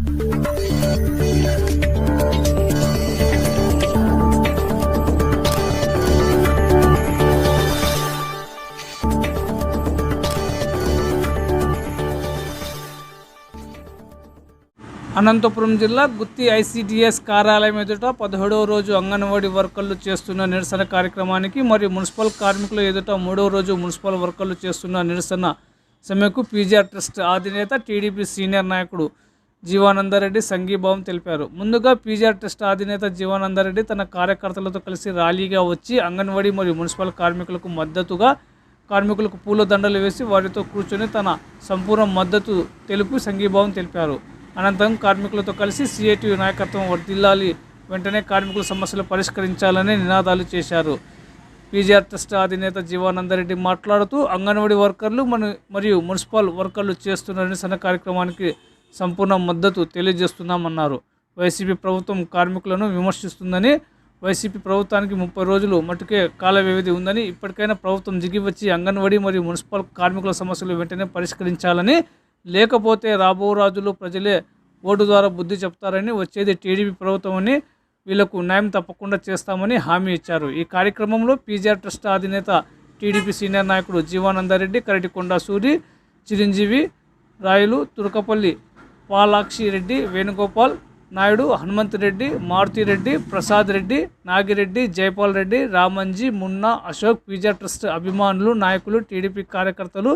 అనంతపురం జిల్లా గుత్తి ఐసిడిఎస్ కార్యాలయం ఎదుట పదిహేడవ రోజు అంగన్వాడీ వర్కర్లు చేస్తున్న నిరసన కార్యక్రమానికి మరియు మున్సిపల్ కార్మికుల ఎదుట మూడవ రోజు మున్సిపల్ వర్కర్లు చేస్తున్న నిరసన సమ్మెకు పీజీఆర్ ట్రస్ట్ అధినేత టీడీపీ సీనియర్ నాయకుడు జీవానందరెడ్డి సంఘీభావం తెలిపారు. ముందుగా పీజీఆర్ ట్రస్ట్ అధినేత జీవానందరెడ్డి తన కార్యకర్తలతో కలిసి ర్యాలీగా వచ్చి అంగన్వాడీ మరియు మున్సిపల్ కార్మికులకు మద్దతుగా కార్మికులకు పూల దండలు వేసి వారితో కూర్చొని తన సంపూర్ణ మద్దతు తెలుపు సంఘీభావం తెలిపారు. అనంతరం కార్మికులతో కలిసి సిఐటియు నాయకత్వం వర్దిల్లాలి వెంటనే కార్మికుల సమస్యలు పరిష్కరించాలని నినాదాలు చేశారు. పీజీఆర్ ట్రస్ట్ అధినేత జీవానందరెడ్డి మాట్లాడుతూ అంగన్వాడీ వర్కర్లు మన మరియు మున్సిపల్ వర్కర్లు చేస్తున్న నిరసన కార్యక్రమానికి సంపూర్ణ మద్దతు తెలియజేస్తున్నామన్నారు. వైసీపీ ప్రభుత్వం కార్మికులను విమర్శిస్తుందని వైసీపీ ప్రభుత్వానికి ముప్పై రోజులు మటుకే కాల వ్యవధి ఉందని ఇప్పటికైనా ప్రభుత్వం దిగి వచ్చి అంగన్వాడీ మరియు మున్సిపల్ కార్మికుల సమస్యలు వెంటనే పరిష్కరించాలని లేకపోతే రాబో రాజులు ప్రజలే ఓటు ద్వారా బుద్ధి చెప్తారని వచ్చేది టీడీపీ ప్రభుత్వం అని వీళ్ళకు న్యాయం తప్పకుండా చేస్తామని హామీ ఇచ్చారు. ఈ కార్యక్రమంలో పీజీఆర్ ట్రస్ట్ అధినేత టీడీపీ సీనియర్ నాయకుడు జీవానందారెడ్డి కరటికొండ సూరి చిరంజీవి రాయలు తురకపల్లి పాలాక్షి రెడ్డి వేణుగోపాల్ నాయుడు హనుమంత్ రెడ్డి మారుతిరెడ్డి ప్రసాద్ రెడ్డి నాగిరెడ్డి జైపాల్ రెడ్డి రామంజీ మున్నా అశోక్ పీజా ట్రస్ట్ అభిమానులు నాయకులు టీడీపీ కార్యకర్తలు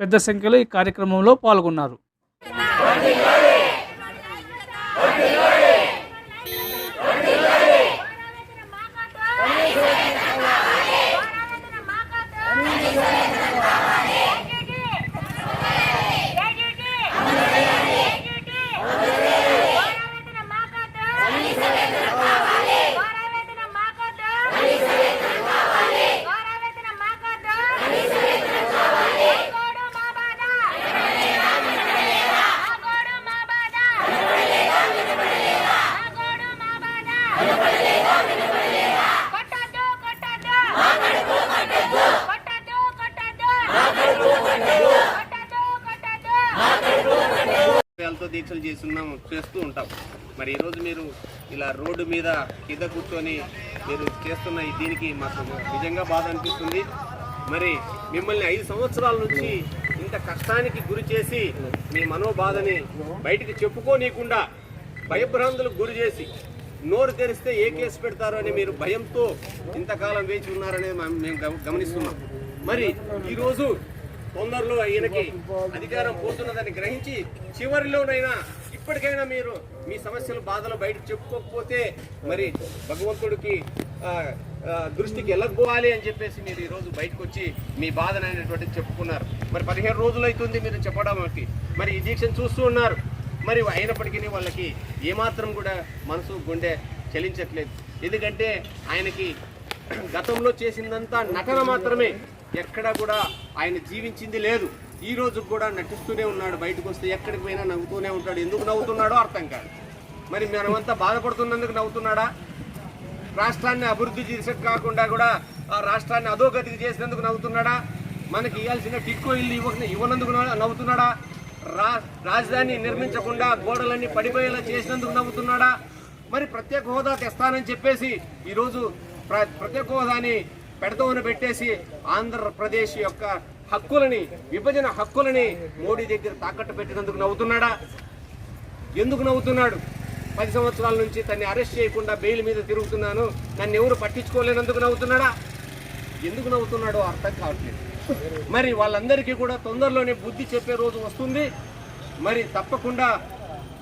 పెద్ద సంఖ్యలో ఈ కార్యక్రమంలో పాల్గొన్నారు. మరి ఈరోజు మీరు ఇలా రోడ్డు మీద కింద కూర్చొని మీరు చేస్తున్న దీనికి మాకు నిజంగా బాధ అనిపిస్తుంది. మరి మిమ్మల్ని ఐదు సంవత్సరాల నుంచి ఇంత కష్టానికి గురి చేసి మీ మనోబాధని బయటికి చెప్పుకోనీయకుండా భయభ్రాంతులకు గురి చేసి నోరు తెరిస్తే ఏ కేసు పెడతారో అని మీరు భయంతో ఇంతకాలం వేచి ఉన్నారనేది మేము గమనిస్తున్నాం. మరి ఈరోజు తొందరలో ఈయనకి అధికారం పోతున్నదని గ్రహించి చివరిలోనైనా ఇప్పటికైనా మీరు మీ సమస్యలు బాధలు బయట చెప్పుకోకపోతే మరి భగవంతుడికి దృష్టికి వెళ్ళకపోవాలి అని చెప్పేసి మీరు ఈరోజు బయటకు వచ్చి మీ బాధనైనటువంటిది చెప్పుకున్నారు. మరి పదిహేను రోజులు అవుతుంది మీరు చెప్పడానికి మరి ఈ దీక్షను చూస్తూ ఉన్నారు. మరి అయినప్పటికీ వాళ్ళకి ఏమాత్రం కూడా మనసు గుండె చలించట్లేదు. ఎందుకంటే ఆయనకి గతంలో చేసిందంతా నటన మాత్రమే. ఎక్కడ కూడా ఆయన జీవించింది లేదు. ఈ రోజు కూడా నటిస్తూనే ఉన్నాడు బయటకు వస్తే ఎక్కడికి పోయినా నవ్వుతూనే ఉంటాడు. ఎందుకు నవ్వుతున్నాడో అర్థం కాదు. మరి మనమంతా బాధపడుతున్నందుకు నవ్వుతున్నాడా? రాష్ట్రాన్ని అభివృద్ధి చేసే కాకుండా కూడా ఆ రాష్ట్రాన్ని అధోగతికి చేసినందుకు నవ్వుతున్నాడా? మనకి ఇవ్వాల్సిన టిక్కో ఇల్లు ఇవ్వ ఇవ్వనందుకు నవ్వుతున్నాడా? రా రాజధాని నిర్మించకుండా గోడలన్నీ పడిపోయేలా చేసినందుకు నవ్వుతున్నాడా? మరి ప్రత్యేక హోదా తెస్తానని చెప్పేసి ఈరోజు ప్ర ప్రత్యేక హోదాని పెడతోన పెట్టేసి ఆంధ్రప్రదేశ్ యొక్క హక్కులని విభజన హక్కులని మోడీ దగ్గర తాకట్టు పెట్టినందుకు నవ్వుతున్నాడా? ఎందుకు నవ్వుతున్నాడు? పది సంవత్సరాల నుంచి తన్ని అరెస్ట్ చేయకుండా బెయిల్ మీద తిరుగుతున్నాను. నన్ను ఎవరు పట్టించుకోలేనందుకు నవ్వుతున్నాడా? ఎందుకు నవ్వుతున్నాడో అర్థం కావట్లేదు. మరి వాళ్ళందరికీ కూడా తొందరలోనే బుద్ధి చెప్పే రోజు వస్తుంది. మరి తప్పకుండా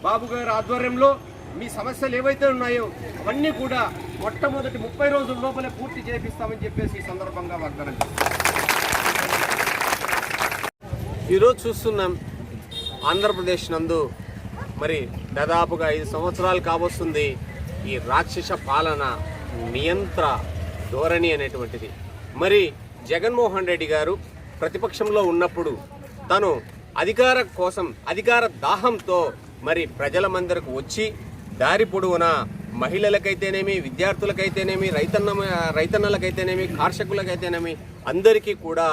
బాబు గారి ఆధ్వర్యంలో మీ సమస్యలు ఏవైతే ఉన్నాయో అవన్నీ కూడా మొట్టమొదటి ముప్పై రోజుల లోపలే పూర్తి చేపిస్తామని చెప్పేసి ఈ సందర్భంగా వాగ్దానం చేస్తున్నాం. ఈరోజు చూస్తున్నాం ఆంధ్రప్రదేశ్ నందు మరి దాదాపుగా ఐదు సంవత్సరాలు కాబోస్తుంది ఈ రాక్షస పాలన నియంత్ర ధోరణి అనేటువంటిది. మరి జగన్మోహన్ రెడ్డి గారు ప్రతిపక్షంలో ఉన్నప్పుడు తను అధికార కోసం అధికార దాహంతో మరి ప్రజల మందరకు వచ్చి దారి పొడవునా మహిళలకైతేనేమి విద్యార్థులకైతేనేమి రైతన్న రైతన్నలకైతేనేమి కార్షకులకైతేనేమి అందరికీ కూడా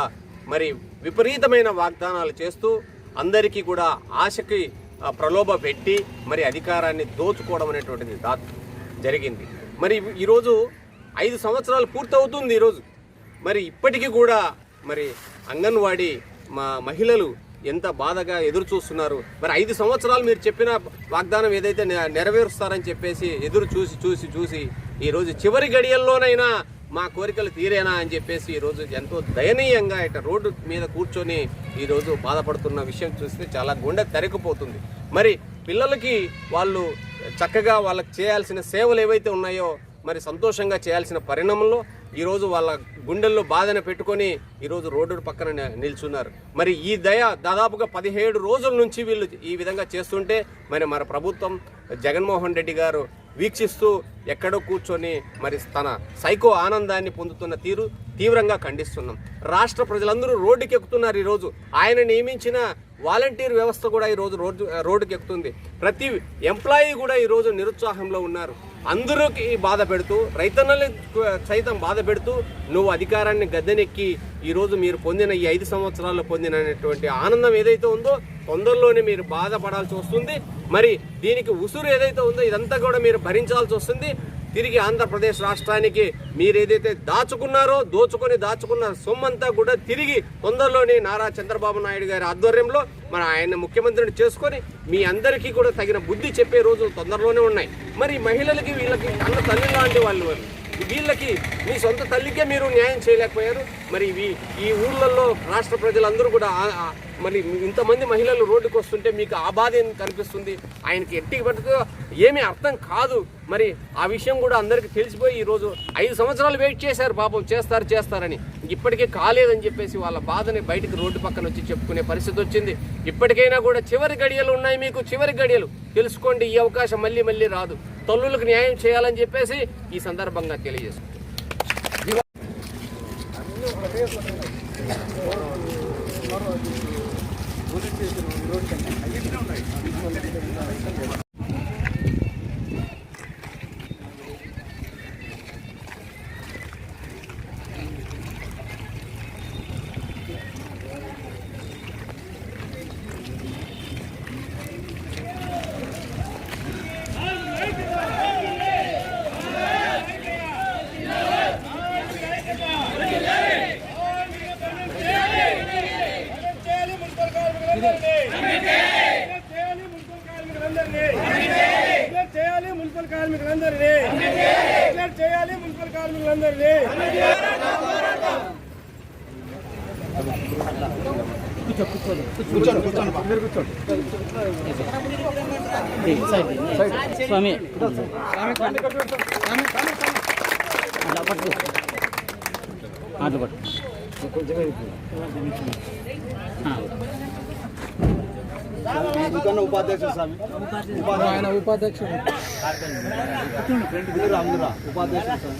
మరి విపరీతమైన వాగ్దానాలు చేస్తూ అందరికీ కూడా ఆశకి ప్రలోభ పెట్టి మరి అధికారాన్ని దోచుకోవడం అనేటువంటిది దా జరిగింది. మరి ఈరోజు ఐదు సంవత్సరాలు పూర్తవుతుంది ఈరోజు. మరి ఇప్పటికీ కూడా మరి అంగన్వాడీ మా మహిళలు ఎంత బాధగా ఎదురు చూస్తున్నారు మరి ఐదు సంవత్సరాలు మీరు చెప్పిన వాగ్దానం ఏదైతే నె- నెరవేరుస్తారని చెప్పేసి ఎదురు చూసి చూసి చూసి ఈరోజు చివరి గడియల్లోనైనా మా కోరికలు తీరేనా అని చెప్పేసి ఈరోజు ఎంతో దయనీయంగా ఇట రోడ్డు మీద కూర్చొని ఈరోజు బాధపడుతున్న విషయం చూస్తే చాలా గుండె తెరకపోతుంది మరి పిల్లలకి వాళ్ళు చక్కగా వాళ్ళకి చేయాల్సిన సేవలు ఏవైతే ఉన్నాయో మరి సంతోషంగా చేయాల్సిన పరిణామంలో ఈరోజు వాళ్ళ గుండెల్లో బాధన పెట్టుకొని ఈరోజు రోడ్డు పక్కన నిల్చున్నారు. మరి ఈ దయ దాదాపుగా పదిహేడు రోజుల నుంచి వీళ్ళు ఈ విధంగా చేస్తుంటే మరి మన ప్రభుత్వం జగన్మోహన్ రెడ్డి గారు వీక్షిస్తూ ఎక్కడో కూర్చొని మరి తన సైకో ఆనందాన్ని పొందుతున్న తీరు తీవ్రంగా ఖండిస్తున్నాం. రాష్ట్ర ప్రజలందరూ రోడ్డుకి ఎక్కుతున్నారు ఈరోజు. ఆయన నియమించిన వాలంటీర్ వ్యవస్థ కూడా ఈరోజు రోడ్డు రోడ్డుకి ఎక్కుతుంది ప్రతి ఎంప్లాయీ కూడా ఈరోజు నిరుత్సాహంలో ఉన్నారు. అందరికి బాధ పెడుతూ రైతన్నల్ని సైతం బాధ పెడుతూ నువ్వు అధికారాన్ని గద్దెనెక్కి ఈరోజు మీరు పొందిన ఈ ఐదు సంవత్సరాల్లో పొందినటువంటి ఆనందం ఏదైతే ఉందో తొందరలోనే మీరు బాధపడాల్సి వస్తుంది. మరి దీనికి ఉసురు ఏదైతే ఉందో ఇదంతా కూడా మీరు భరించాల్సి వస్తుంది. తిరిగి ఆంధ్రప్రదేశ్ రాష్ట్రానికి మీరు ఏదైతే దాచుకున్నారో దోచుకొని దాచుకున్న సొమ్మంతా కూడా తిరిగి తొందరలోనే నారా చంద్రబాబు నాయుడు గారి ఆధ్వర్యంలో మన ఆయన ముఖ్యమంత్రిని చేసుకొని మీ అందరికీ కూడా తగిన బుద్ధి చెప్పే రోజులు తొందరలోనే ఉన్నాయి. మరి మహిళలకి వీళ్ళకి అన్న తల్లి లాంటి వాళ్ళు వాళ్ళు వీళ్ళకి మీ సొంత తల్లికే మీరు న్యాయం చేయలేకపోయారు? మరి ఇవి- ఈ ఊళ్ళల్లో రాష్ట్ర ప్రజలందరూ కూడా మరి ఇంతమంది మహిళలు రోడ్డుకు వస్తుంటే మీకు ఆ బాధ ఏం కనిపిస్తుంది? ఆయనకి ఎట్టి పట్టుకు ఏమీ అర్థం కాదు. మరి ఆ విషయం కూడా అందరికీ తెలిసిపోయి ఈరోజు ఐదు సంవత్సరాలు వెయిట్ చేశారు పాపం. చేస్తారు చేస్తారని. ఇప్పటికే కాలేదని చెప్పేసి వాళ్ళ బాధని బయటికి రోడ్డు పక్కన వచ్చి చెప్పుకునే పరిస్థితి వచ్చింది. ఇప్పటికైనా కూడా చివరి గడియలు ఉన్నాయి మీకు? చివరి గడియలు. తెలుసుకోండి ఈ అవకాశం మళ్ళీ మళ్ళీ రాదు. తల్లులకు న్యాయం చేయాలని చెప్పేసి ఈ సందర్భంగా తెలియజేస్తుంది చేయాలి మున్సిపల్ కార్మికులందరినీ చేయాలి మున్సిపల్ కార్మికులందరినీ డిక్లేర్ చేయాలి మున్సిపల్ కార్మికులందరినీ డిక్లేర్ చేయాలి మున్సిపల్ కార్మికులందరినీ. స్వామి. అట్లా పట్టు. అట్లా ఆ. ఉపాధ్యక్షుడు స్వామి. ఆయన ఉపాధ్యక్షుడు. ఉపాధ్యక్షుడు స్వామి.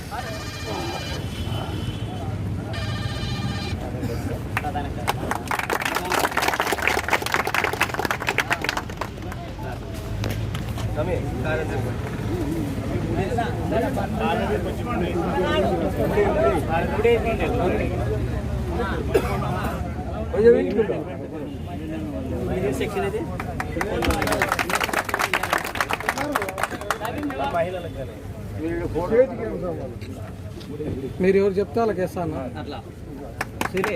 మీరు ఎవరు చెప్తే వాళ్ళకి వేస్తాను అట్లా సరే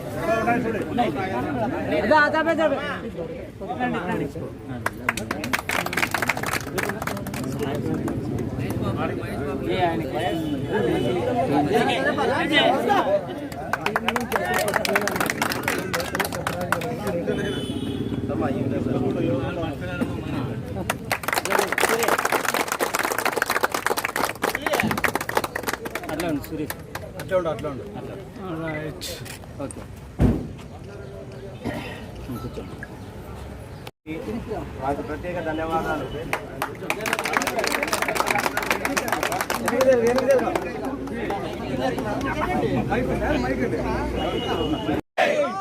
అట్లా ఉండు సురేష్. ఇట్లా ఉండు అట్లా ఉండు. ఓకే వారికి ప్రత్యేక ధన్యవాదాలు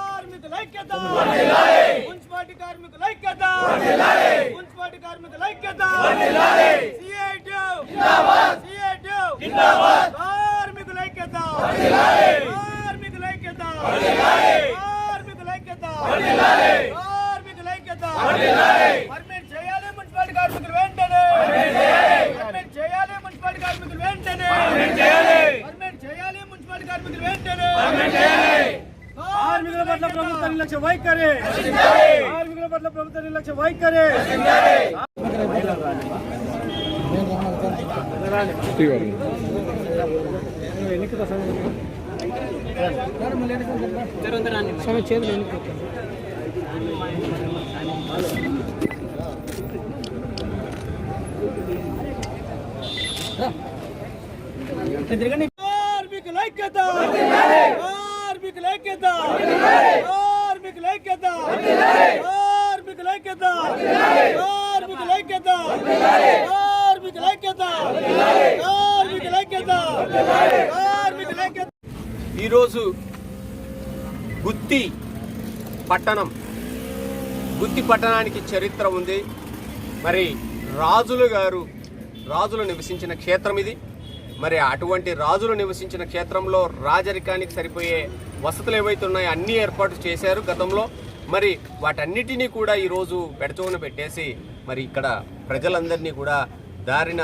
కార్మికుల మున్సిపాలిటీ కార్మికుల ఐక్యత మున్సిపాలిటీ కార్మికుల ఐక్యత కార్మికుల ఐక్యత కార్మికుల ఐక్యత పర్మిట్ చేయాలి మున్సిపాలిటీ కార్మికులు వెంటనే. పర్మిట్ చేయాలి మున్సిపాలిటీ కార్మికులు వెంటనే. పర్మిట్ చేయాలి. మున్సిపాలిటీ కార్మికులు వెంటనే. కార్మికుల పట్ల ప్రభుత్వ నిర్లక్ష్య వైఖరి. కార్మికుల పట్ల ప్రభుత్వ నిర్లక్ష్య వైఖరి. కార్మికుల ఐక్యత! కార్మికుల ఐక్యత! కార్మికుల ఐక్యత! కార్మికుల ఐక్యత! కార్మికుల ఐక్యత! కార్మికుల ఐక్యత! కార్మికుల ఐక్యత! కార్మికుల ఐక్యత! ఈరోజు గుత్తి పట్టణం బుద్ధి పట్టణానికి చరిత్ర ఉంది. మరి రాజులు గారు రాజులు నివసించిన క్షేత్రం ఇది. మరి అటువంటి రాజులు నివసించిన క్షేత్రంలో రాజరికానికి సరిపోయే వసతులు ఏవైతే ఉన్నాయో అన్ని ఏర్పాటు చేశారు గతంలో. మరి వాటన్నిటినీ కూడా ఈరోజు పెడచోన పెట్టేసి మరి ఇక్కడ ప్రజలందరినీ కూడా దారిన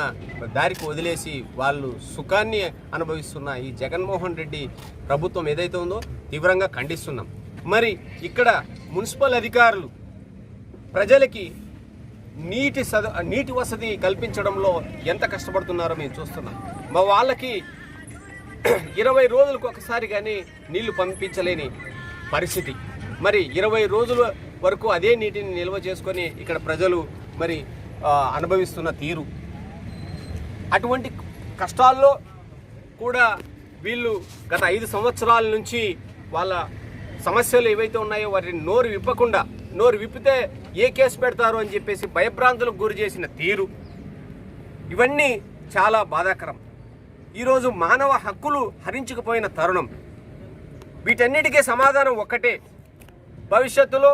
దారికి వదిలేసి వాళ్ళు సుఖాన్ని అనుభవిస్తున్న ఈ జగన్మోహన్ రెడ్డి ప్రభుత్వం ఏదైతే ఉందో తీవ్రంగా ఖండిస్తున్నాం. మరి ఇక్కడ మున్సిపల్ అధికారులు ప్రజలకి నీటి సద నీటి వసతి కల్పించడంలో ఎంత కష్టపడుతున్నారో మేము చూస్తున్నాం. మా వాళ్ళకి ఇరవై రోజులకు ఒకసారి కానీ నీళ్ళు పంపించలేని పరిస్థితి. మరి ఇరవై రోజుల వరకు అదే నీటిని నిల్వ చేసుకొని ఇక్కడ ప్రజలు మరి అనుభవిస్తున్న తీరు. అటువంటి కష్టాల్లో కూడా వీళ్ళు గత ఐదు సంవత్సరాల నుంచి వాళ్ళ సమస్యలు ఏవైతే ఉన్నాయో వాటిని నోరు విప్పకుండా నోరు విప్పితే ఏ కేసు పెడతారు అని చెప్పేసి భయభ్రాంతులకు గురి చేసిన తీరు. ఇవన్నీ చాలా బాధాకరం. ఈరోజు మానవ హక్కులు హరించుకుపోయిన తరుణం. వీటన్నిటికీ సమాధానం ఒక్కటే. భవిష్యత్తులో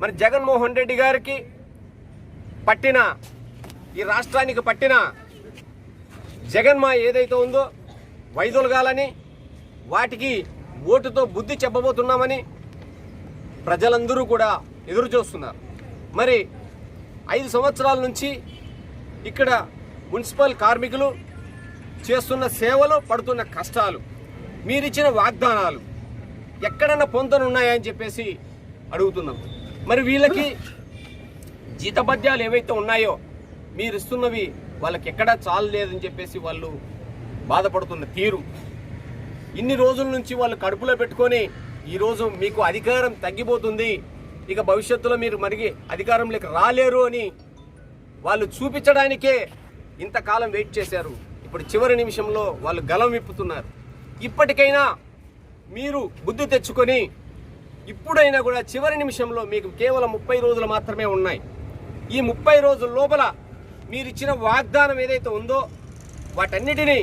మన జగన్మోహన్ రెడ్డి గారికి పట్టిన ఈ రాష్ట్రానికి పట్టిన జగన్మా ఏదైతే ఉందో వైదొలగాలని వాటికి ఓటుతో బుద్ధి చెప్పబోతున్నామని ప్రజలందరూ కూడా ఎదురు చూస్తున్నారు. మరి ఐదు సంవత్సరాల నుంచి ఇక్కడ మున్సిపల్ కార్మికులు చేస్తున్న సేవలు పడుతున్న కష్టాలు మీరిచ్చిన వాగ్దానాలు ఎక్కడన్నా పొందనున్నాయని చెప్పేసి అడుగుతున్నాం. మరి వీళ్ళకి జీతబద్యాలు ఏవైతే ఉన్నాయో మీరు ఇస్తున్నవి వాళ్ళకి ఎక్కడా చాలలేదని చెప్పేసి వాళ్ళు బాధపడుతున్న తీరు. ఇన్ని రోజుల నుంచి వాళ్ళు కడుపులో పెట్టుకొని ఈరోజు మీకు అధికారం తగ్గిపోతుంది. ఇక భవిష్యత్తులో మీరు మరిగి అధికారంలోకి రాలేరు అని వాళ్ళు చూపించడానికే ఇంతకాలం వెయిట్ చేశారు. ఇప్పుడు చివరి నిమిషంలో వాళ్ళు గలం విప్పుతున్నారు. ఇప్పటికైనా మీరు బుద్ధి తెచ్చుకొని ఇప్పుడైనా కూడా చివరి నిమిషంలో మీకు కేవలం ముప్పై రోజులు మాత్రమే ఉన్నాయి. ఈ ముప్పై రోజుల లోపల మీరు ఇచ్చిన వాగ్దానం ఏదైతే ఉందో వాటన్నిటినీ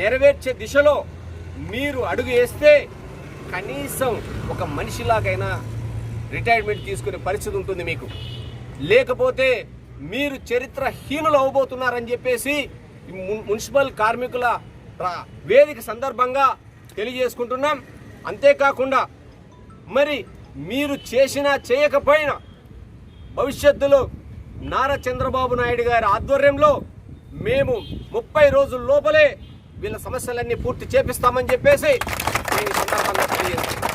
నెరవేర్చే దిశలో మీరు అడుగు వేస్తే కనీసం ఒక మనిషిలాగైనా రిటైర్మెంట్ తీసుకునే పరిస్థితి ఉంటుంది మీకు. లేకపోతే మీరు చరిత్ర హీనులు అవబోతున్నారని చెప్పేసి మున్సిపల్ కార్మికుల వేదిక సందర్భంగా తెలియజేసుకుంటున్నాం. అంతేకాకుండా మరి మీరు చేసినా చేయకపోయినా భవిష్యత్తులో నారా చంద్రబాబు నాయుడు గారి ఆధ్వర్యంలో మేము ముప్పై రోజుల లోపలే వీళ్ళ సమస్యలన్నీ పూర్తి చేపిస్తామని చెప్పేసి Gracias.